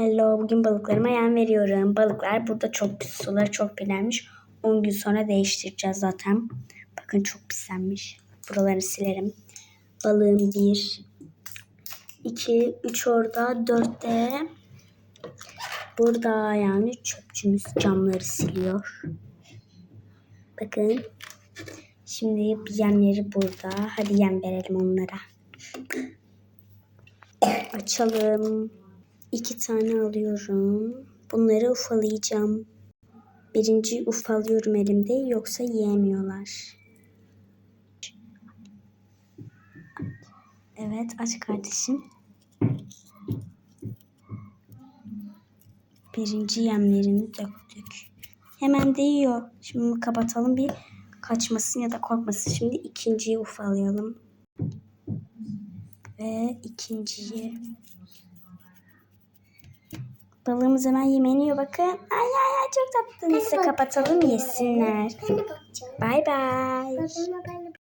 Hello, bugün balıklarıma yem veriyorum. Balıklar burada çok pis, suları çok kirlenmiş. 10 gün sonra değiştireceğiz zaten. Bakın çok pislenmiş. Buraları silerim. Balığım 1, 2, 3 orada, 4 de burada yani çöpçümüz camları siliyor. Bakın. Şimdi yemleri burada. Hadi yem verelim onlara. Açalım. İki tane alıyorum. Bunları ufalayacağım. Birinci ufalıyorum elimde yoksa yiyemiyorlar. Evet aç kardeşim. Birinci yemlerini döktük. Hemen de yiyor. Şimdi kapatalım bir kaçmasın ya da korkmasın. Şimdi ikinciyi ufalayalım. Ve ikinciyi Balığımız hemen yemeğini yiyor bakın. Ay ay ay çok tatlı. Neyse kapatalım yesinler. Bay bay.